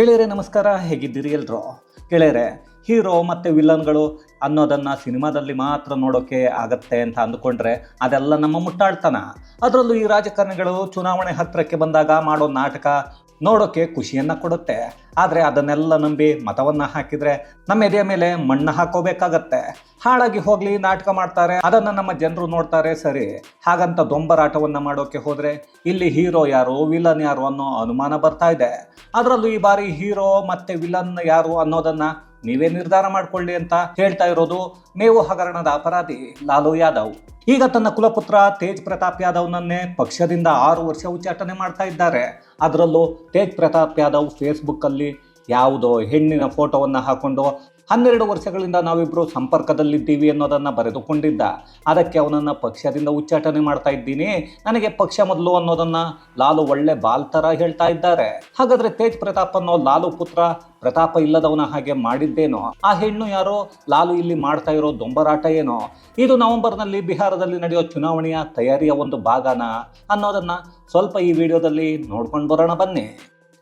ಗೆಳೆಯರೆ, ನಮಸ್ಕಾರ. ಹೇಗಿದ್ದೀರಿ ಎಲ್ರು? ಗೆಳೆಯರೆ, ಹೀರೋ ಮತ್ತು ವಿಲನ್ಗಳು ಅನ್ನೋದನ್ನು ಸಿನಿಮಾದಲ್ಲಿ ಮಾತ್ರ ನೋಡೋಕೆ ಆಗತ್ತೆ ಅಂತ ಅಂದುಕೊಂಡ್ರೆ ಅದೆಲ್ಲ ನಮ್ಮ ಮುಟ್ಟಾಳ್ತನ. ಅದರಲ್ಲೂ ಈ ರಾಜಕಾರಣಿಗಳು ಚುನಾವಣೆ ಹತ್ತಿರಕ್ಕೆ ಬಂದಾಗ ಮಾಡೋ ನಾಟಕ ನೋಡೋಕೆ ಖುಷಿಯನ್ನು ಕೊಡುತ್ತೆ. ಆದರೆ ಅದನ್ನೆಲ್ಲ ನಂಬಿ ಮತವನ್ನು ಹಾಕಿದರೆ ನಮ್ಮ ಎದೆಯ ಮೇಲೆ ಮಣ್ಣು ಹಾಕೋಬೇಕಾಗತ್ತೆ. ಹಾಳಾಗಿ ಹೋಗಲಿ, ನಾಟಕ ಮಾಡ್ತಾರೆ, ಅದನ್ನು ನಮ್ಮ ಜನರು ನೋಡ್ತಾರೆ ಸರಿ. ಹಾಗಂತ ದೊಂಬರಾಟವನ್ನು ಮಾಡೋಕೆ ಹೋದರೆ ಇಲ್ಲಿ ಹೀರೋ ಯಾರು ವಿಲನ್ ಯಾರು ಅನ್ನೋ ಅನುಮಾನ ಬರ್ತಾ ಇದೆ. ಅದರಲ್ಲೂ ಈ ಬಾರಿ ಹೀರೋ ಮತ್ತೆ ವಿಲನ್ ಯಾರು ಅನ್ನೋದನ್ನ ನೀವೇ ನಿರ್ಧಾರ ಮಾಡ್ಕೊಳ್ಳಿ ಅಂತ ಹೇಳ್ತಾ ಇರೋದು ಮೇವು ಹಗರಣದ ಅಪರಾಧಿ ಲಾಲು ಯಾದವ್. ಈಗ ತನ್ನ ಕುಲಪುತ್ರ ತೇಜ್ ಪ್ರತಾಪ್ ಯಾದವ್ನನ್ನೇ ಪಕ್ಷದಿಂದ ಆರು ವರ್ಷ ಉಚ್ಚಾಟನೆ ಮಾಡ್ತಾ ಇದ್ದಾರೆ. ಅದರಲ್ಲೂ ತೇಜ್ ಪ್ರತಾಪ್ ಯಾದವ್ ಫೇಸ್ಬುಕ್ಕಲ್ಲಿ ಯಾವುದೋ ಹೆಣ್ಣಿನ ಫೋಟೋವನ್ನು ಹಾಕೊಂಡು ಹನ್ನೆರಡು ವರ್ಷಗಳಿಂದ ನಾವಿಬ್ಬರು ಸಂಪರ್ಕದಲ್ಲಿದ್ದೀವಿ ಅನ್ನೋದನ್ನು ಬರೆದುಕೊಂಡಿದ್ದ. ಅದಕ್ಕೆ ಅವನನ್ನು ಪಕ್ಷದಿಂದ ಉಚ್ಚಾಟನೆ ಮಾಡ್ತಾ ಇದ್ದೀನಿ. ನನಗೆ ಪಕ್ಷ ಮೊದಲು ಅನ್ನೋದನ್ನು ಲಾಲು ಒಳ್ಳೆ ಬಾಲ್ ಥರ ಹೇಳ್ತಾ ಇದ್ದಾರೆ. ಹಾಗಾದರೆ ತೇಜ್ ಪ್ರತಾಪ್ ಅನ್ನೋ ಲಾಲು ಪುತ್ರ ಪ್ರತಾಪ ಇಲ್ಲದವನ ಹಾಗೆ ಮಾಡಿದ್ದೇನೋ? ಆ ಹೆಣ್ಣು ಯಾರೋ? ಲಾಲು ಇಲ್ಲಿ ಮಾಡ್ತಾ ಇರೋ ದೊಂಬರಾಟ ಏನೋ? ಇದು ನವೆಂಬರ್ನಲ್ಲಿ ಬಿಹಾರದಲ್ಲಿ ನಡೆಯೋ ಚುನಾವಣೆಯ ತಯಾರಿಯ ಒಂದು ಭಾಗನ? ಅನ್ನೋದನ್ನು ಸ್ವಲ್ಪ ಈ ವಿಡಿಯೋದಲ್ಲಿ ನೋಡ್ಕೊಂಡು ಬರೋಣ ಬನ್ನಿ.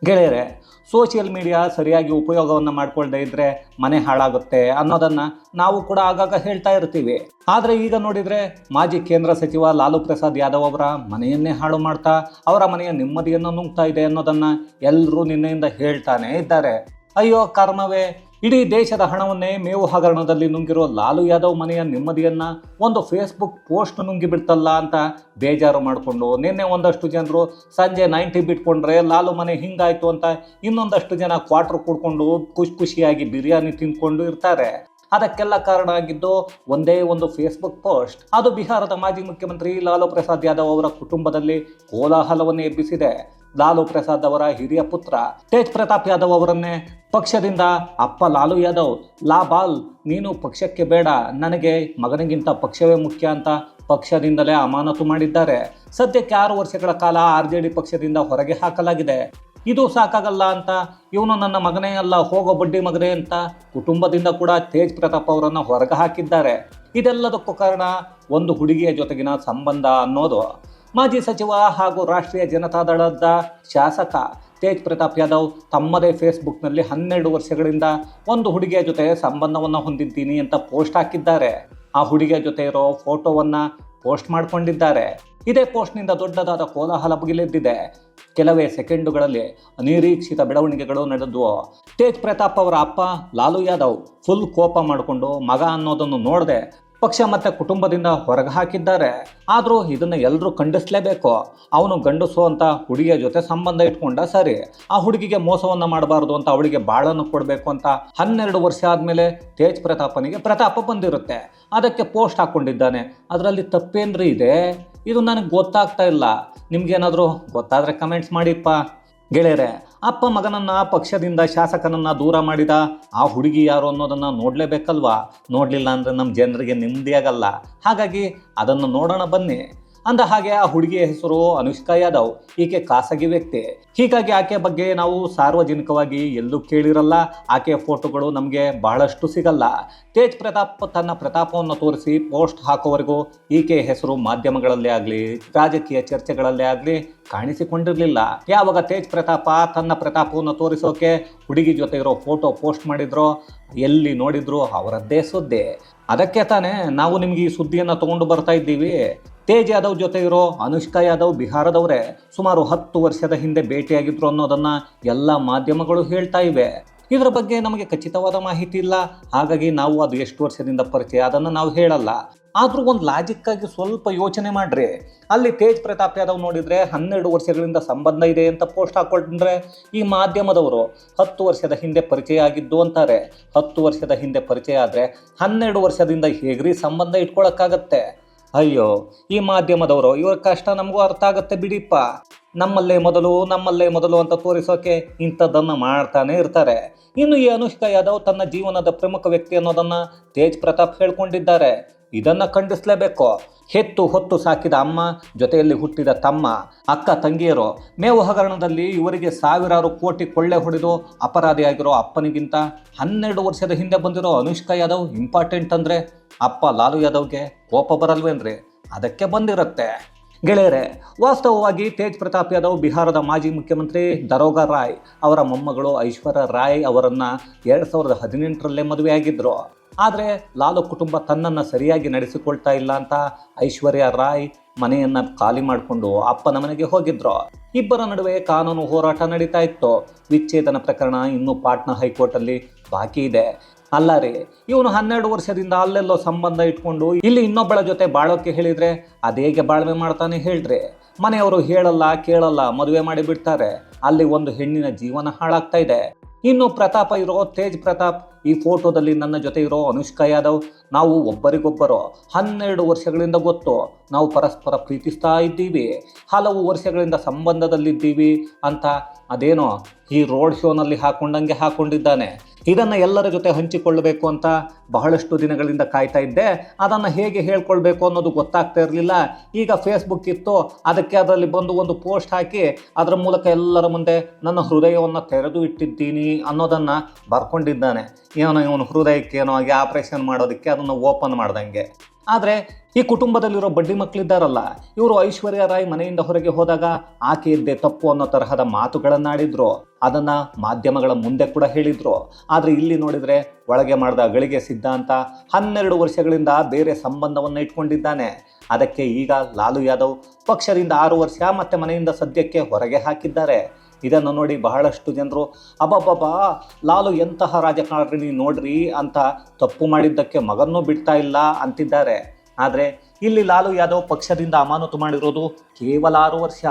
ಗೆಳೆಯರೆ ಸೋಷಿಯಲ್ ಮೀಡಿಯಾ ಸರಿಯಾಗಿ ಉಪಯೋಗವನ್ನು ಮಾಡಿಕೊಳ್ಳದೇ ಇದ್ದರೆ ಮನೆ ಹಾಳಾಗುತ್ತೆ ಅನ್ನೋದನ್ನು ನಾವು ಕೂಡ ಆಗಾಗ ಹೇಳ್ತಾ ಇರ್ತೀವಿ. ಆದರೆ ಈಗ ನೋಡಿದರೆ ಮಾಜಿ ಕೇಂದ್ರ ಸಚಿವ ಲಾಲು ಪ್ರಸಾದ್ ಯಾದವ್ ಅವರ ಮನೆಯನ್ನೇ ಹಾಳು ಮಾಡ್ತಾ, ಅವರ ಮನೆಯ ನೆಮ್ಮದಿಯನ್ನು ನುಂಗ್ತಾ ಇದೆ ಅನ್ನೋದನ್ನು ಎಲ್ಲರೂ ನಿನ್ನೆಯಿಂದ ಹೇಳ್ತಾನೆ ಇದ್ದಾರೆ. ಅಯ್ಯೋ, ಕರ್ಮವೇ ಇಡೀ ದೇಶದ ಹಣವನ್ನೇ ಮೇವು ಹಗರಣದಲ್ಲಿ ನುಂಗಿರೋ ಲಾಲು ಯಾದವ್ ಮನೆಯ ನೆಮ್ಮದಿಯನ್ನ ಒಂದು ಫೇಸ್ಬುಕ್ ಪೋಸ್ಟ್ ನುಂಗಿ ಬಿಡ್ತಲ್ಲ ಅಂತ ಬೇಜಾರು ಮಾಡಿಕೊಂಡು ನಿನ್ನೆ ಒಂದಷ್ಟು ಜನರು ಸಂಜೆ ನೈಂಟಿ ಬಿಟ್ಕೊಂಡ್ರೆ ಲಾಲು ಮನೆ ಹಿಂಗಾಯ್ತು ಅಂತ ಇನ್ನೊಂದಷ್ಟು ಜನ ಕ್ವಾರ್ಟರ್ ಕುಡ್ಕೊಂಡು ಖುಷಿ ಖುಷಿಯಾಗಿ ಬಿರಿಯಾನಿ ತಿಂದ್ಕೊಂಡು ಇರ್ತಾರೆ. ಅದಕ್ಕೆಲ್ಲ ಕಾರಣ ಆಗಿದ್ದು ಒಂದೇ ಒಂದು ಫೇಸ್ಬುಕ್ ಪೋಸ್ಟ್ ಅದು ಬಿಹಾರದ ಮಾಜಿ ಮುಖ್ಯಮಂತ್ರಿ ಲಾಲು ಪ್ರಸಾದ್ ಯಾದವ್ ಅವರ ಕುಟುಂಬದಲ್ಲಿ ಕೋಲಾಹಲವನ್ನು ಎಬ್ಬಿಸಿದೆ. ಲಾಲು ಪ್ರಸಾದ್ ಅವರ ಹಿರಿಯ ಪುತ್ರ, ತೇಜ್ ಪ್ರತಾಪ್ ಯಾದವ್ ಅವರನ್ನೇ ಪಕ್ಷದಿಂದ ಅಪ್ಪ ಲಾಲು ಯಾದವ್, ಲಾ ಬಾಲ್, ನೀನು ಪಕ್ಷಕ್ಕೆ ಬೇಡ, ನನಗೆ ಮಗನಿಗಿಂತ ಪಕ್ಷವೇ ಮುಖ್ಯ ಅಂತ ಪಕ್ಷದಿಂದಲೇ ಅಮಾನತು ಮಾಡಿದ್ದಾರೆ. ಸದ್ಯಕ್ಕೆ ಆರು ವರ್ಷಗಳ ಕಾಲ ಆರ್ ಜೆ ಡಿ ಪಕ್ಷದಿಂದ ಹೊರಗೆ ಹಾಕಲಾಗಿದೆ. ಇದು ಸಾಕಾಗಲ್ಲ ಅಂತ, ಇವನು ನನ್ನ ಮಗನೇ ಅಲ್ಲ, ಹೋಗೋ ಬಡ್ಡಿ ಮಗನೇ ಅಂತ ಕುಟುಂಬದಿಂದ ಕೂಡ ತೇಜ್ ಪ್ರತಾಪ್ ಅವರನ್ನು ಹೊರಗೆ ಹಾಕಿದ್ದಾರೆ. ಇದೆಲ್ಲದಕ್ಕೂ ಕಾರಣ ಒಂದು ಹುಡುಗಿಯ ಜೊತೆಗಿನ ಸಂಬಂಧ ಅನ್ನೋದು. ಮಾಜಿ ಸಚಿವ ಹಾಗೂ ರಾಷ್ಟ್ರೀಯ ಜನತಾದಳದ ಶಾಸಕ ತೇಜ್ ಪ್ರತಾಪ್ ಯಾದವ್ ತಮ್ಮದೇ ಫೇಸ್ಬುಕ್ನಲ್ಲಿ ಹನ್ನೆರಡು ವರ್ಷಗಳಿಂದ ಒಂದು ಹುಡುಗಿಯ ಜೊತೆ ಸಂಬಂಧವನ್ನು ಹೊಂದಿದ್ದೀನಿ ಅಂತ ಪೋಸ್ಟ್ ಹಾಕಿದ್ದಾರೆ. ಆ ಹುಡುಗಿಯ ಜೊತೆ ಇರೋ ಫೋಟೋವನ್ನು ಪೋಸ್ಟ್ ಮಾಡಿಕೊಂಡಿದ್ದಾರೆ. ಇದೇ ಪೋಸ್ಟ್ನಿಂದ ದೊಡ್ಡದಾದ ಕೋಲಾಹಲ ಬುಗಿಲೆದ್ದಿದೆ ಕೆಲವೇ ಸೆಕೆಂಡುಗಳಲ್ಲಿ ಅನಿರೀಕ್ಷಿತ ಬೆಳವಣಿಗೆಗಳು ನಡೆದವು ತೇಜ್ ಪ್ರತಾಪ್ ಅವರ ಅಪ್ಪ ಲಾಲು ಯಾದವ್ ಫುಲ್ ಕೋಪ ಮಾಡಿಕೊಂಡು ಮಗ ಅನ್ನೋದನ್ನು ನೋಡದೆ ಪಕ್ಷ ಮತ್ತು ಕುಟುಂಬದಿಂದ ಹೊರಗೆ ಹಾಕಿದ್ದಾರೆ. ಆದರೂ ಇದನ್ನು ಎಲ್ಲರೂ ಖಂಡಿಸಲೇಬೇಕು. ಅವನು ಗಂಡಸು ಅಂತ ಹುಡುಗಿಯ ಜೊತೆ ಸಂಬಂಧ ಇಟ್ಕೊಂಡ ಸರಿ. ಆ ಹುಡುಗಿಗೆ ಮೋಸವನ್ನು ಮಾಡಬಾರ್ದು ಅಂತ ಅವಳಿಗೆ ಬಾಳನ್ನು ಕೊಡಬೇಕು ಅಂತ ಹನ್ನೆರಡು ವರ್ಷ ಆದಮೇಲೆ ತೇಜ್ ಪ್ರತಾಪನಿಗೆ ಪ್ರತಾಪ ಬಂದಿರುತ್ತೆ. ಅದಕ್ಕೆ ಪೋಸ್ಟ್ ಹಾಕ್ಕೊಂಡಿದ್ದಾನೆ ಅದರಲ್ಲಿ ತಪ್ಪೇನ್ರಿ ಇದೆ? ಇದು ನನಗೆ ಗೊತ್ತಾಗ್ತಾ ಇಲ್ಲ. ನಿಮ್ಗೇನಾದರೂ ಗೊತ್ತಾದರೆ ಕಮೆಂಟ್ಸ್ ಮಾಡಿಪ್ಪ. ಗೆಳೆಯರೆ ಅಪ್ಪ ಮಗನನ್ನ ಪಕ್ಷದಿಂದ ಶಾಸಕನನ್ನ ದೂರ ಮಾಡಿದ ಆ ಹುಡುಗಿ ಯಾರು ಅನ್ನೋದನ್ನ ನೋಡಲೇಬೇಕಲ್ವಾ? ನೋಡಲಿಲ್ಲ ಅಂದರೆ ನಮ್ಮ ಜನರಿಗೆ ನೆಮ್ಮದಿ ಆಗಲ್ಲ ಹಾಗಾಗಿ ಅದನ್ನು ನೋಡೋಣ ಬನ್ನಿ. ಅಂದ ಹಾಗೆ ಆ ಹುಡುಗಿಯ ಹೆಸರು ಅನುಷ್ಕಾ ಯಾದವ್ ಈಕೆ ಖಾಸಗಿ ವ್ಯಕ್ತಿ. ಹೀಗಾಗಿ ಆಕೆ ಬಗ್ಗೆ ನಾವು ಸಾರ್ವಜನಿಕವಾಗಿ ಎಲ್ಲೂ ಕೇಳಿರಲ್ಲ. ಆಕೆಯ ಫೋಟೋಗಳು ನಮಗೆ ಬಹಳಷ್ಟು ಸಿಗಲ್ಲ. ತೇಜ್ ಪ್ರತಾಪ್ ತನ್ನ ಪ್ರತಾಪವನ್ನು ತೋರಿಸಿ ಪೋಸ್ಟ್ ಹಾಕೋವರೆಗೂ ಈಕೆ ಹೆಸರು ಮಾಧ್ಯಮಗಳಲ್ಲೇ ಆಗಲಿ, ರಾಜಕೀಯ ಚರ್ಚೆಗಳಲ್ಲೇ ಆಗಲಿ ಕಾಣಿಸಿಕೊಂಡಿರಲಿಲ್ಲ. ಯಾವಾಗ ತೇಜ್ ಪ್ರತಾಪ ತನ್ನ ಪ್ರತಾಪವನ್ನು ತೋರಿಸೋಕೆ ಹುಡುಗಿ ಜೊತೆ ಇರೋ ಫೋಟೋ ಪೋಸ್ಟ್ ಮಾಡಿದ್ರೋ, ಎಲ್ಲಿ ನೋಡಿದ್ರು ಅವರದ್ದೇ ಸುದ್ದಿ. ಅದಕ್ಕೆ ತಾನೇ ನಾವು ನಿಮಗೆ ಈ ಸುದ್ದಿಯನ್ನು ತಗೊಂಡು ಬರ್ತಾ ಇದ್ದೀವಿ. ತೇಜ್ ಯಾದವ್ ಜೊತೆ ಇರೋ ಅನುಷ್ಕಾ ಯಾದವ್ ಬಿಹಾರದವರೇ ಸುಮಾರು ಹತ್ತು ವರ್ಷದ ಹಿಂದೆ ಭೇಟಿಯಾಗಿದ್ರು ಅನ್ನೋದನ್ನ ಎಲ್ಲ ಮಾಧ್ಯಮಗಳು ಹೇಳ್ತಾ ಇವೆ. ಇದರ ಬಗ್ಗೆ ನಮಗೆ ಖಚಿತವಾದ ಮಾಹಿತಿ ಇಲ್ಲ. ಹಾಗಾಗಿ ನಾವು ಅದು ಎಷ್ಟು ವರ್ಷದಿಂದ ಪರಿಚಯ ಅದನ್ನು ನಾವು ಹೇಳಲ್ಲ. ಆದರೂ ಒಂದು ಲಾಜಿಕ್ಕಾಗಿ ಸ್ವಲ್ಪ ಯೋಚನೆ ಮಾಡ್ರಿ. ಅಲ್ಲಿ ತೇಜ್ ಪ್ರತಾಪ್ ಯಾದವ್ ನೋಡಿದರೆ ಹನ್ನೆರಡು ವರ್ಷಗಳಿಂದ ಸಂಬಂಧ ಇದೆ ಅಂತ ಪೋಸ್ಟ್ ಹಾಕೊಂಡ್ರೆ ಈ ಮಾಧ್ಯಮದವರು ಹತ್ತು ವರ್ಷದ ಹಿಂದೆ ಪರಿಚಯ ಆಗಿದ್ದು ಅಂತಾರೆ. ಹತ್ತು ವರ್ಷದ ಹಿಂದೆ ಪರಿಚಯ ಆದರೆ ಹನ್ನೆರಡು ವರ್ಷದಿಂದ ಹೇಗ್ರಿ ಸಂಬಂಧ ಇಟ್ಕೊಳಕ್ಕಾಗತ್ತೆ? ಅಯ್ಯೋ, ಈ ಮಾಧ್ಯಮದವರು ಇವರ ಕಷ್ಟ ನಮಗೂ ಅರ್ಥ ಆಗತ್ತೆ ಬಿಡಿಪ್ಪ. ನಮ್ಮಲ್ಲೇ ಮೊದಲು ನಮ್ಮಲ್ಲೇ ಮೊದಲು ಅಂತ ತೋರಿಸೋಕೆ ಇಂಥದ್ದನ್ನು ಮಾಡ್ತಾನೆ ಇರ್ತಾರೆ. ಇನ್ನು ಈ ಅನುಷ್ಕಾ ಯಾದವ್ ತನ್ನ ಜೀವನದ ಪ್ರಮುಖ ವ್ಯಕ್ತಿ ಅನ್ನೋದನ್ನ ತೇಜ್ ಪ್ರತಾಪ್ ಹೇಳ್ಕೊಂಡಿದ್ದಾರೆ. ಇದನ್ನ ಖಂಡಿಸಲೇಬೇಕು. ಹೆತ್ತು ಹೊತ್ತು ಸಾಕಿದ ಅಮ್ಮ, ಜೊತೆಯಲ್ಲಿ ಹುಟ್ಟಿದ ತಮ್ಮ, ಅಕ್ಕ, ತಂಗಿಯರು ಮೇವು ಹಗರಣದಲ್ಲಿ ಇವರಿಗೆ ಸಾವಿರಾರು ಕೋಟಿ ಕೊಳ್ಳೆ ಹೊಡೆದು ಅಪರಾಧಿಯಾಗಿರೋ ಅಪ್ಪನಿಗಿಂತ ಹನ್ನೆರಡು ವರ್ಷದ ಹಿಂದೆ ಬಂದಿರೋ ಅನುಷ್ಕಾ ಯಾದವ್ ಇಂಪಾರ್ಟೆಂಟ್ ಅಂದರೆ ಅಪ್ಪ ಲಾಲು ಯಾದವ್ಗೆ ಕೋಪ ಬರಲ್ವೇನ್ರಿ ಅದಕ್ಕೆ ಬಂದಿರುತ್ತೆ. ಗೆಳೆಯರೆ, ವಾಸ್ತವವಾಗಿ ತೇಜ್ ಪ್ರತಾಪ್ ಯಾದವ್ ಬಿಹಾರದ ಮಾಜಿ ಮುಖ್ಯಮಂತ್ರಿ ದರೋಗಾ ರಾಯ್ ಅವರ ಮೊಮ್ಮಗಳು ಐಶ್ವರ್ಯ ರಾಯ್ ಅವರನ್ನು ಎರಡು ಸಾವಿರದ ಹದಿನೆಂಟರಲ್ಲೇ ಮದುವೆಯಾಗಿದ್ರು. ಆದರೆ ಲಾಲು ಕುಟುಂಬ ತನ್ನನ್ನು ಸರಿಯಾಗಿ ನಡೆಸಿಕೊಳ್ತಾ ಇಲ್ಲ ಅಂತ ಐಶ್ವರ್ಯ ರಾಯ್ ಮನೆಯನ್ನ ಖಾಲಿ ಮಾಡಿಕೊಂಡು ಅಪ್ಪನ ಮನೆಗೆ ಹೋಗಿದ್ರು. ಇಬ್ಬರ ನಡುವೆ ಕಾನೂನು ಹೋರಾಟ ನಡೀತಾ ಇತ್ತು. ವಿಚ್ಛೇದನ ಪ್ರಕರಣ ಇನ್ನೂ ಪಾಟ್ನಾ ಹೈಕೋರ್ಟಲ್ಲಿ ಬಾಕಿ ಇದೆ. ಅಲ್ಲ ರೀ, ಇವನು ಹನ್ನೆರಡು ವರ್ಷದಿಂದ ಅಲ್ಲೆಲ್ಲೋ ಸಂಬಂಧ ಇಟ್ಕೊಂಡು ಇಲ್ಲಿ ಇನ್ನೊಬ್ಬಳ ಜೊತೆ ಬಾಳೋಕೆ ಹೇಳಿದರೆ ಅದೇಗೆ ಬಾಳ್ವೆ ಮಾಡ್ತಾನೆ ಹೇಳ್ರಿ. ಮನೆಯವರು ಹೇಳಲ್ಲ, ಕೇಳಲ್ಲ, ಮದುವೆ ಮಾಡಿ ಬಿಡ್ತಾರೆ. ಅಲ್ಲಿ ಒಂದು ಹೆಣ್ಣಿನ ಜೀವನ ಹಾಳಾಗ್ತಾ ಇದೆ. ಇನ್ನು ಪ್ರತಾಪ ಇರೋ ತೇಜ್ ಪ್ರತಾಪ್ ಈ ಫೋಟೋದಲ್ಲಿ ನನ್ನ ಜೊತೆ ಇರೋ ಅನುಷ್ಕಾ ಯಾದವ್, ನಾವು ಒಬ್ಬರಿಗೊಬ್ಬರು. ಹನ್ನೆರಡು ವರ್ಷಗಳಿಂದ ಗೊತ್ತು, ನಾವು ಪರಸ್ಪರ ಪ್ರೀತಿಸ್ತಾ ಇದ್ದೀವಿ. ಹಲವು ವರ್ಷಗಳಿಂದ ಸಂಬಂಧದಲ್ಲಿದ್ದೀವಿ ಅಂತ ಅದೇನೋ ಈ ರೋಡ್ ಶೋನಲ್ಲಿ ಹಾಕೊಂಡಂಗೆ ಹಾಕೊಂಡಿದ್ದಾನೆ. ಇದನ್ನು ಎಲ್ಲರ ಜೊತೆ ಹಂಚಿಕೊಳ್ಳಬೇಕು ಅಂತ ಬಹಳಷ್ಟು ದಿನಗಳಿಂದ ಕಾಯ್ತಾ ಇದ್ದೆ. ಅದನ್ನು ಹೇಗೆ ಹೇಳ್ಕೊಳ್ಬೇಕು ಅನ್ನೋದು ಗೊತ್ತಾಗ್ತಾ ಇರಲಿಲ್ಲ. ಈಗ ಫೇಸ್ಬುಕ್ ಇತ್ತು, ಅದಕ್ಕೆ ಅದರಲ್ಲಿ ಬಂದು ಒಂದು ಪೋಸ್ಟ್ ಹಾಕಿ ಅದರ ಮೂಲಕ ಎಲ್ಲರ ಮುಂದೆ ನನ್ನ ಹೃದಯವನ್ನು ತೆರೆದು ಇಟ್ಟಿದ್ದೀನಿ ಅನ್ನೋದನ್ನು ಬರ್ಕೊಂಡಿದ್ದಾನೆ. ಏನೋ ಇವನು ಹೃದಯಕ್ಕೆ ಏನೋ ಆಗಿ ಆಪರೇಷನ್ ಮಾಡೋದಕ್ಕೆ ಅದನ್ನು ಓಪನ್ ಮಾಡ್ದಂಗೆ. ಆದರೆ ಈ ಕುಟುಂಬದಲ್ಲಿರೋ ಬಡ್ಡಿ ಮಕ್ಕಳಿದ್ದಾರಲ್ಲ ಇವರು ಐಶ್ವರ್ಯ ರಾಯ್ ಮನೆಯಿಂದ ಹೊರಗೆ ಹೋದಾಗ ಆಕೆ ಇದ್ದೆ ತಪ್ಪು ಅನ್ನೋ ತರಹದ ಮಾತುಗಳನ್ನಾಡಿದ್ರು, ಅದನ್ನು ಮಾಧ್ಯಮಗಳ ಮುಂದೆ ಕೂಡ ಹೇಳಿದ್ರು. ಆದರೆ ಇಲ್ಲಿ ನೋಡಿದರೆ ಒಳಗೆ ಮಾಡಿದ ಗಳಿಗೆ ಸಿದ್ಧಾಂತ ಹನ್ನೆರಡು ವರ್ಷಗಳಿಂದ ಬೇರೆ ಸಂಬಂಧವನ್ನು ಇಟ್ಕೊಂಡಿದ್ದಾನೆ. ಅದಕ್ಕೆ ಈಗ ಲಾಲು ಯಾದವ್ ಪಕ್ಷದಿಂದ ಆರು ವರ್ಷ ಮತ್ತೆ ಮನೆಯಿಂದ ಸದ್ಯಕ್ಕೆ ಹೊರಗೆ ಹಾಕಿದ್ದಾರೆ. ಇದನ್ನು ನೋಡಿ ಬಹಳಷ್ಟು ಜನರು, ಅಬ್ಬಬ್ಬಬ್ಬಾ, ಲಾಲು ಎಂತಹ ರಾಜಕಾರಣಿ ನೋಡ್ರಿ ಅಂತ ತಪ್ಪು ಮಾಡಿದ್ದಕ್ಕೆ ಮಗನ್ನೂ ಬಿಡ್ತಾ ಇಲ್ಲ ಅಂತಿದ್ದಾರೆ. ಆದರೆ ಇಲ್ಲಿ ಲಾಲು ಯಾದವ್ ಪಕ್ಷದಿಂದ ಅಮಾನತು ಮಾಡಿರೋದು ಕೇವಲ ಆರು ವರ್ಷ.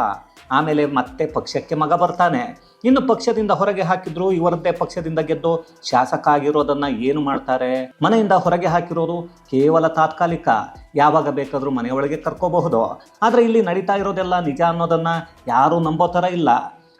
ಆಮೇಲೆ ಮತ್ತೆ ಪಕ್ಷಕ್ಕೆ ಮಗ ಬರ್ತಾನೆ. ಇನ್ನು ಪಕ್ಷದಿಂದ ಹೊರಗೆ ಹಾಕಿದ್ರು ಇವರದ್ದೇ ಪಕ್ಷದಿಂದ ಗೆದ್ದು ಶಾಸಕ ಆಗಿರೋದನ್ನ ಏನು ಮಾಡ್ತಾರೆ? ಮನೆಯಿಂದ ಹೊರಗೆ ಹಾಕಿರೋದು ಕೇವಲ ತಾತ್ಕಾಲಿಕ. ಯಾವಾಗ ಬೇಕಾದರೂ ಮನೆಯೊಳಗೆ ಕರ್ಕೋಬಹುದು. ಆದರೆ ಇಲ್ಲಿ ನಡೀತಾ ಇರೋದೆಲ್ಲ ನಿಜ ಅನ್ನೋದನ್ನ ಯಾರೂ ನಂಬೋ ಥರ ಇಲ್ಲ.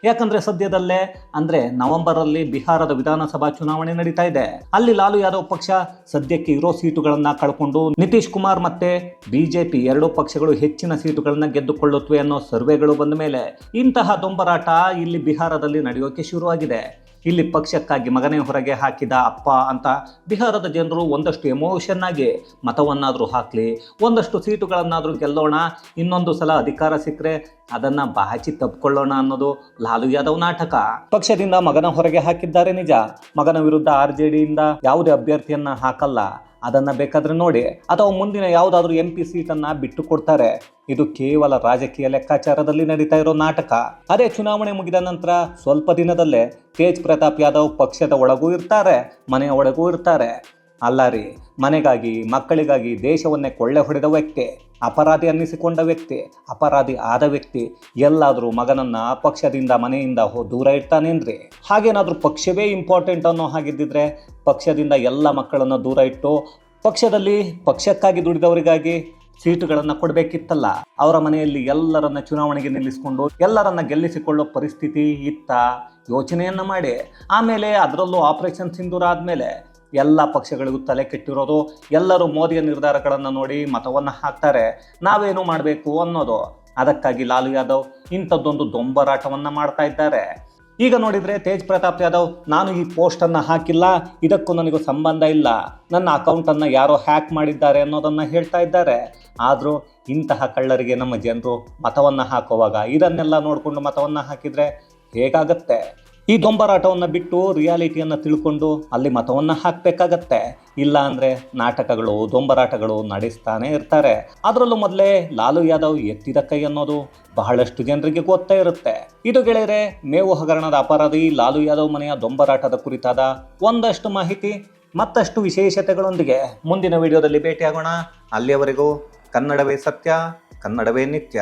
ಯಾಕಂದ್ರೆ ಸದ್ಯದಲ್ಲೇ ಅಂದ್ರೆ ನವೆಂಬರಲ್ಲಿ ಬಿಹಾರದ ವಿಧಾನಸಭಾ ಚುನಾವಣೆ ನಡೀತಾ ಇದೆ. ಅಲ್ಲಿ ಲಾಲು ಯಾದವ್ ಪಕ್ಷ ಸದ್ಯಕ್ಕೆ ಇರೋ ಸೀಟುಗಳನ್ನ ಕಳ್ಕೊಂಡು ನಿತೀಶ್ ಕುಮಾರ್ ಮತ್ತೆ ಬಿಜೆಪಿ ಎರಡೂ ಪಕ್ಷಗಳು ಹೆಚ್ಚಿನ ಸೀಟುಗಳನ್ನ ಗೆದ್ದುಕೊಳ್ಳುತ್ತವೆ ಅನ್ನೋ ಸರ್ವೆಗಳು ಬಂದ ಮೇಲೆ ಇಂತಹ ದೊಂಬರಾಟ ಇಲ್ಲಿ ಬಿಹಾರದಲ್ಲಿ ನಡೆಯೋಕೆ ಶುರುವಾಗಿದೆ. ಇಲ್ಲಿ ಪಕ್ಷಕ್ಕಾಗಿ ಮಗನೇ ಹೊರಗೆ ಹಾಕಿದ ಅಪ್ಪ ಅಂತ ಬಿಹಾರದ ಜನರು ಒಂದಷ್ಟು ಎಮೋಷನ್ ಆಗಿ ಮತವನ್ನಾದರೂ ಹಾಕಲಿ, ಒಂದಷ್ಟು ಸೀಟುಗಳನ್ನಾದರೂ ಗೆಲ್ಲೋಣ, ಇನ್ನೊಂದು ಸಲ ಅಧಿಕಾರ ಸಿಕ್ಕರೆ ಅದನ್ನ ಬಾಚಿ ತಪ್ಪಿಕೊಳ್ಳೋಣ ಅನ್ನೋದು ಲಾಲು ಯಾದವ್ ನಾಟಕ. ಪಕ್ಷದಿಂದ ಮಗನ ಹೊರಗೆ ಹಾಕಿದ್ದಾರೆ ನಿಜ, ಮಗನ ವಿರುದ್ಧ ಆರ್ ಜೆ ಡಿಯಿಂದ ಯಾವುದೇ ಅಭ್ಯರ್ಥಿಯನ್ನ ಹಾಕಲ್ಲ. ಅದನ್ನ ಬೇಕಾದರೆ ನೋಡಿ. ಅಥವಾ ಮುಂದಿನ ಯಾವುದಾದ್ರೂ ಎಂ ಪಿ ಸೀಟನ್ನು ಬಿಟ್ಟು ಕೊಡ್ತಾರೆ. ಇದು ಕೇವಲ ರಾಜಕೀಯ ಲೆಕ್ಕಾಚಾರದಲ್ಲಿ ನಡೀತಾ ಇರೋ ನಾಟಕ. ಅದೇ ಚುನಾವಣೆ ಮುಗಿದ ನಂತರ ಸ್ವಲ್ಪ ದಿನದಲ್ಲೇ ತೇಜ್ ಪ್ರತಾಪ್ ಯಾದವ್ ಪಕ್ಷದ ಒಳಗೂ ಇರ್ತಾರೆ, ಮನೆಯ ಒಳಗೂ ಇರ್ತಾರೆ. ಅಲ್ಲ ರೀ, ಮನೆಗಾಗಿ, ಮಕ್ಕಳಿಗಾಗಿ ದೇಶವನ್ನೇ ಕೊಳ್ಳೆ ಹೊಡೆದ ವ್ಯಕ್ತಿ. ಅಪರಾಧಿ ಅನ್ನಿಸಿಕೊಂಡ ವ್ಯಕ್ತಿ, ಅಪರಾಧಿ ಆದ ವ್ಯಕ್ತಿ, ಎಲ್ಲಾದರೂ ಮಗನನ್ನ ಪಕ್ಷದಿಂದ ಮನೆಯಿಂದ ದೂರ ಇಡ್ತಾನೇನ್ರಿ? ಹಾಗೇನಾದರೂ ಪಕ್ಷವೇ ಇಂಪಾರ್ಟೆಂಟ್ ಅನ್ನೋ ಹಾಗಿದ್ದಿದ್ರೆ ಪಕ್ಷದಿಂದ ಎಲ್ಲ ಮಕ್ಕಳನ್ನು ದೂರ ಇಟ್ಟು ಪಕ್ಷದಲ್ಲಿ ಪಕ್ಷಕ್ಕಾಗಿ ದುಡಿದವರಿಗಾಗಿ ಸೀಟುಗಳನ್ನು ಕೊಡಬೇಕಿತ್ತಲ್ಲ, ಅವರ ಮನೆಯಲ್ಲಿ ಎಲ್ಲರನ್ನ ಚುನಾವಣೆಗೆ ನಿಲ್ಲಿಸಿಕೊಂಡು ಎಲ್ಲರನ್ನ ಗೆಲ್ಲಿಸಿಕೊಳ್ಳೋ ಪರಿಸ್ಥಿತಿ ಇತ್ತ ಯೋಚನೆಯನ್ನು ಮಾಡಿ. ಆಮೇಲೆ ಅದರಲ್ಲೂ ಆಪರೇಷನ್ ಸಿಂಧೂರ ಆದಮೇಲೆ ಎಲ್ಲ ಪಕ್ಷಗಳಿಗೂ ತಲೆ ಕೆಟ್ಟಿರೋದು, ಎಲ್ಲರೂ ಮೋದಿಯ ನಿರ್ಧಾರಗಳನ್ನು ನೋಡಿ ಮತವನ್ನು ಹಾಕ್ತಾರೆ. ನಾವೇನು ಮಾಡಬೇಕು ಅನ್ನೋದು. ಅದಕ್ಕಾಗಿ ಲಾಲು ಯಾದವ್ ಇಂಥದ್ದೊಂದು ದೊಂಬರಾಟವನ್ನು ಮಾಡ್ತಾ ಇದ್ದಾರೆ. ಈಗ ನೋಡಿದರೆ ತೇಜ್ ಪ್ರತಾಪ್ ಯಾದವ್, ನಾನು ಈ ಪೋಸ್ಟನ್ನು ಹಾಕಿಲ್ಲ, ಇದಕ್ಕೂ ನನಗೂ ಸಂಬಂಧ ಇಲ್ಲ. ನನ್ನ ಅಕೌಂಟನ್ನು ಯಾರೋ ಹ್ಯಾಕ್ ಮಾಡಿದ್ದಾರೆ ಅನ್ನೋದನ್ನು ಹೇಳ್ತಾ ಇದ್ದಾರೆ. ಆದರೂ ಇಂತಹ ಕಳ್ಳರಿಗೆ ನಮ್ಮ ಜನರು ಮತವನ್ನು ಹಾಕುವಾಗ ಇದನ್ನೆಲ್ಲ ನೋಡಿಕೊಂಡು ಮತವನ್ನು ಹಾಕಿದರೆ ಹೇಗಾಗತ್ತೆ? ಈ ದೊಂಬರಾಟವನ್ನು ಬಿಟ್ಟು ರಿಯಾಲಿಟಿಯನ್ನು ತಿಳ್ಕೊಂಡು ಅಲ್ಲಿ ಮತವನ್ನು ಹಾಕಬೇಕಾಗತ್ತೆ. ಇಲ್ಲ ಅಂದರೆ ನಾಟಕಗಳು ದೊಂಬರಾಟಗಳು ನಡೆಸ್ತಾನೆ ಇರ್ತಾರೆ. ಅದರಲ್ಲೂ ಮೊದಲೇ ಲಾಲು ಯಾದವ್ ಎತ್ತಿದ ಕೈ ಅನ್ನೋದು ಬಹಳಷ್ಟು ಜನರಿಗೆ ಗೊತ್ತೇ ಇರುತ್ತೆ. ಇದು ಗೆಳೆಯರೆ, ಮೇವು ಹಗರಣದ ಅಪರಾಧಿ ಲಾಲು ಯಾದವ್ ಮನೆಯ ದೊಂಬರಾಟದ ಕುರಿತಾದ ಒಂದಷ್ಟು ಮಾಹಿತಿ, ಮತ್ತಷ್ಟು ವಿಶೇಷತೆಗಳೊಂದಿಗೆ ಮುಂದಿನ ವಿಡಿಯೋದಲ್ಲಿ ಭೇಟಿಯಾಗೋಣ. ಅಲ್ಲಿಯವರೆಗೂ ಕನ್ನಡವೇ ಸತ್ಯ, ಕನ್ನಡವೇ ನಿತ್ಯ.